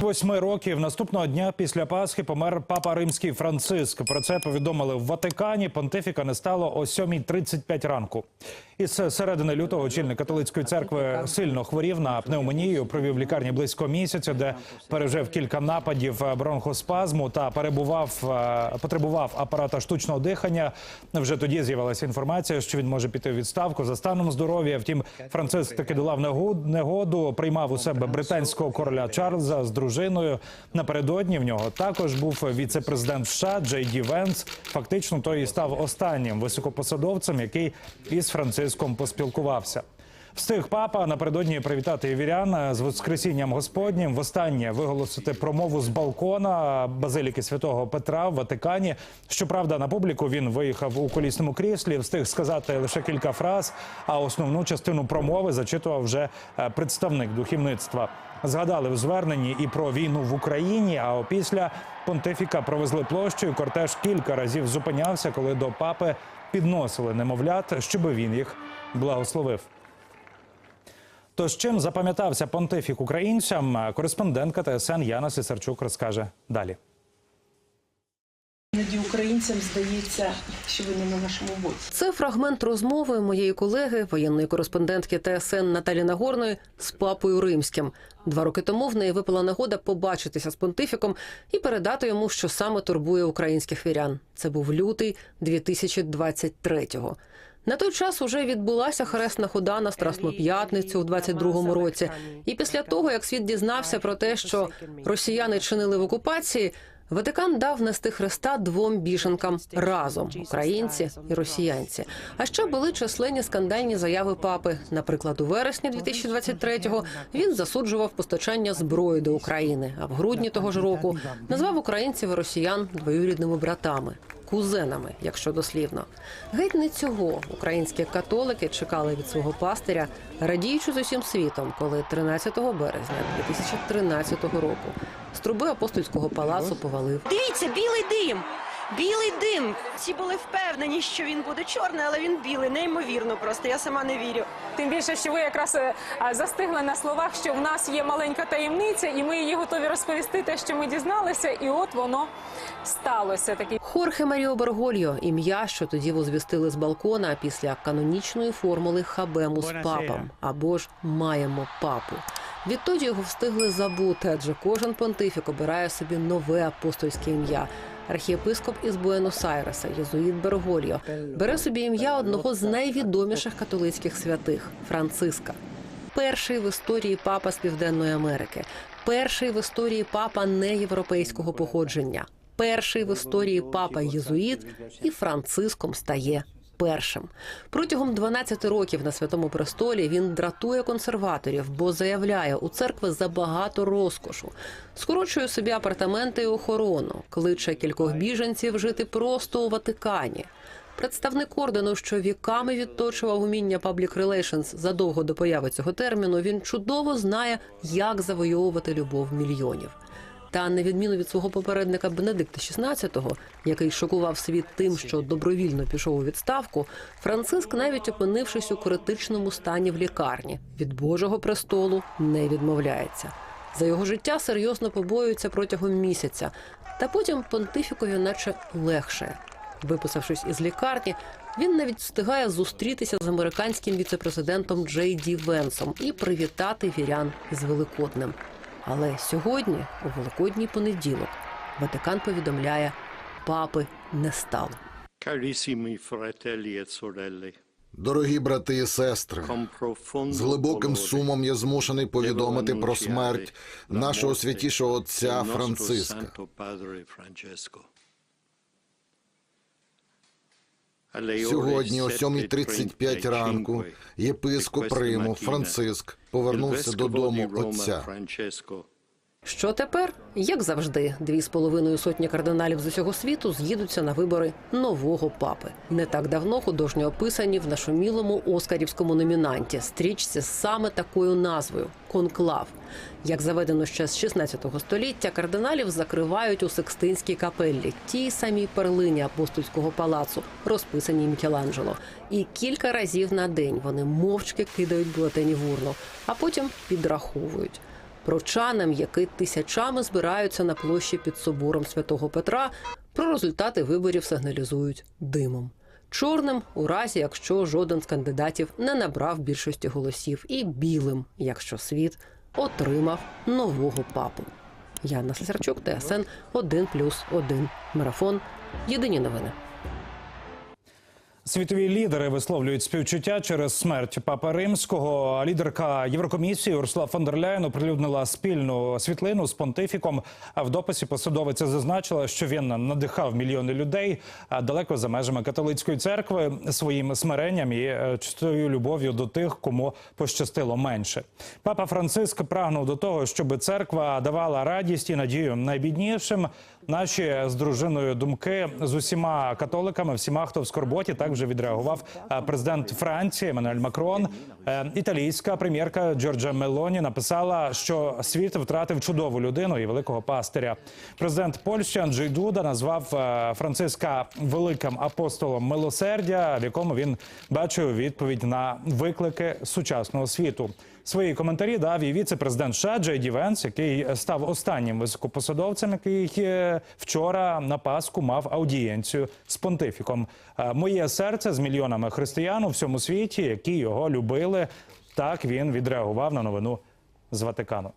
Восьми років наступного дня після Пасхи помер папа римський Франциск. Про це повідомили в Ватикані. Понтифіка не стало о 7.35 ранку. Із середини лютого очільник католицької церкви сильно хворів на пневмонію. Провів лікарні близько місяця, де пережив кілька нападів бронхоспазму та перебував е, потребував апарата штучного дихання. Вже тоді з'явилася інформація, що він може піти в відставку за станом здоров'я. Втім, Франциск таки долав негоду. Приймав у себе британського короля Чарльза з дружиною. Напередодні в нього також був віце-президент США Джей Ді Венс. Фактично, той і став останнім високопосадовцем, який із Франциском поспілкувався. Встиг папа напередодні привітати вірян з Воскресінням Господнім. Востаннє виголосити промову з балкона базиліки святого Петра в Ватикані. Щоправда, на публіку він виїхав у колісному кріслі, встиг сказати лише кілька фраз. А основну частину промови зачитував вже е, представник духовництва. Згадали в зверненні і про війну в Україні. А опісля понтифіка провезли площею. Кортеж кілька разів зупинявся, коли до папи підносили немовлят, щоби він їх благословив. Тож чим запам'ятався понтифік українцям, кореспондентка ТСН Яна Сисарчук розкаже далі. Іноді українцям здається, що вони на нашому боці. Це фрагмент розмови моєї колеги, воєнної кореспондентки ТСН Наталі Нагорної з папою римським. Два роки тому в неї випала нагода побачитися з понтифіком і передати йому, що саме турбує українських вірян. Це був лютий 2023-го. На той час уже відбулася хресна хода на Страсну п'ятницю у 22-му році. І після того, як світ дізнався про те, що росіяни чинили в окупації, Ватикан дав нести Христа двом біженкам разом українці і росіянці. А ще були численні скандальні заяви папи. Наприклад, у вересні 2023-го він засуджував постачання зброї до України. А в грудні того ж року назвав українців і росіян двоюрідними братами. Кузенами, якщо дослівно, геть не цього українські католики чекали від свого пастиря, радіючи з усім світом, коли 13 березня 2013 року з труби апостольського палацу повалив Дивіться, білий дим. Білий дим. Всі були впевнені, що він буде чорний, але він білий. Неймовірно просто. Я сама не вірю. Тим більше, що ви якраз е, застигли на словах, що в нас є маленька таємниця, і ми її готові розповісти те, що ми дізналися, і от воно сталося. Такий Хорхе Маріо Бергольо, ім'я, що тоді возвістили з балкона після канонічної формули Хабемус папам або ж маємо папу. Відтоді його встигли забути, адже кожен понтифік обирає собі нове апостольське ім'я. Архієпископ із Буенос-Айреса, Єзуїт Бергольо, бере собі ім'я одного з найвідоміших католицьких святих Франциска. Перший в історії папа з Південної Америки, перший в історії папа неєвропейського походження, перший в історії папа єзуїт і Франциском стає першим. Протягом 12 років на святому престолі він дратує консерваторів, бо заявляє у церкви забагато розкошу, скорочує собі апартаменти і охорону, кличе кількох біженців жити просто у Ватикані. Представник ордену, що віками відточував уміння Public Relations задовго до появи цього терміну, він чудово знає, як завойовувати любов мільйонів. Та на відміну від свого попередника Бенедикта XVI, який шокував світ тим, що добровільно пішов у відставку, Франциск, навіть опинившись у критичному стані в лікарні, від Божого престолу не відмовляється. За його життя серйозно побоюються протягом місяця, та потім понтифікові наче легше. Виписавшись із лікарні, він навіть встигає зустрітися з американським віцепрезидентом Джей Ді Венсом і привітати вірян із Великоднем. Але сьогодні, у Великодній понеділок, Ватикан повідомляє, папи не стало. Carissimi fratelli e sorelle, Дорогі брати і сестри, з глибоким сумом я змушений повідомити про смерть нашого святішого отця Франциска. Сьогодні о 7:35 7.35 ранку єпископ Риму Франциск повернувся додому отця. Що тепер? Як завжди, дві з половиною сотні кардиналів з усього світу з'їдуться на вибори нового папи. Не так давно художньо описані в нашумілому оскарівському номінанті стрічці саме такою назвою конклав. Як заведено ще з 16 століття, кардиналів закривають у Секстинській капеллі, тій самій перлині апостольського палацу, розписаній Мікеланджело. І кілька разів на день вони мовчки кидають бюлетені в урну, а потім підраховують. Прочанам, які тисячами збираються на площі під собором святого Петра, про результати виборів сигналізують димом. Чорним у разі, якщо жоден з кандидатів не набрав більшості голосів, і білим, якщо світ отримав нового папу. Яна Сесарчук, ТСН 1+,1. Марафон. Єдині новини. Світові лідери висловлюють співчуття через смерть папи римського. Лідерка Єврокомісії Урсула фон дер Ляєн оприлюднила спільну світлину з понтифіком. В дописі посадовиця зазначила, що він надихав мільйони людей далеко за межами католицької церкви своїм смиренням і е, чистою любов'ю до тих, кому пощастило менше. Папа Франциск прагнув до того, щоб церква давала радість і надію найбіднішим. Наші з дружиною думки з усіма католиками, всіма, хто в скорботі, так вже відреагував е, президент Франції Еммануель Макрон. Е, Італійська прем'єрка Джорджа Мелоні написала, що світ втратив чудову людину і великого пастиря. Президент Польщі Анджей Дуда назвав е, Франциска великим апостолом милосердя, в якому він бачив відповідь на виклики сучасного світу. Свої коментарі дав і віце-президент США Джей Ді Венс, який став останнім високопосадовцем, який вчора на Пасху мав аудієнцію з понтифіком. Моє серце з мільйонами християн у всьому світі, які його любили. Так він відреагував на новину з Ватикану.